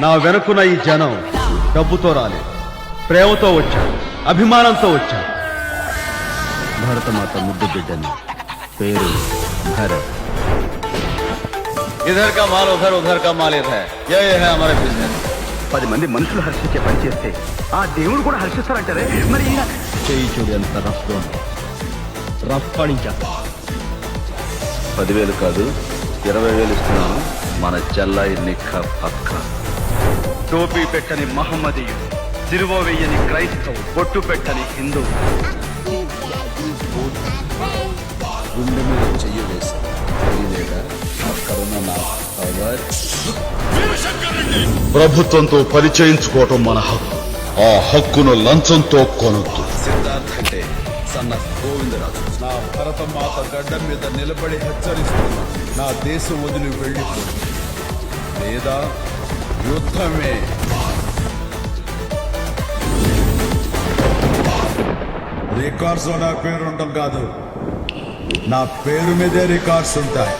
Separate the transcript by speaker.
Speaker 1: నా వెనుకున్న ఈ జనం డబ్బుతో రాలేదు. ప్రేమతో వచ్చారు. అభిమానంతో వచ్చారు. భరతమాత ముద్దు బిడ్డని పేరు భరత్.
Speaker 2: ఇధర్ కా మాల్ ఉధర్ ఉధర్ కా మాల్ ఇధర్ హై హమారే బిజినెస్
Speaker 3: పది మంది మనుషులు హర్షించే పని చేస్తే ఆ దేవుడు కూడా హర్షిస్తారంటారే? మరి
Speaker 1: చేయి చూడు ఎంత రఫ్ రఫ్ పాడించా
Speaker 2: పదివేలు కాదు ఇరవై వేలు ఇస్తున్నాను. మన చెల్లాయి నిక్క పక్క.
Speaker 3: టోపీ పెట్టని మహమ్మదీయుడు సిరువ వెయ్యని క్రైస్తవు బొట్టు పెట్టని హిందూ.
Speaker 1: గుండె మీద చెయ్యి వేసి
Speaker 4: ప్రభుత్వంతో పరిచయించుకోవటం మన హక్కు. ఆ హక్కును లంచంతో కొనొద్దు.
Speaker 1: సిద్ధార్థ్ అంటే సన్న గోవిందరాజు.
Speaker 5: నా భరతమాత గడ్డ మీద నిలబడి హెచ్చరిస్తున్నా నా దేశం వదిలి వెళ్ళిపో. లేదా యుద్ధమే. రికార్డ్స్ నా పేరు ఉండడం కాదు. నా పేరు మీదే రికార్డ్స్ ఉంటాయి.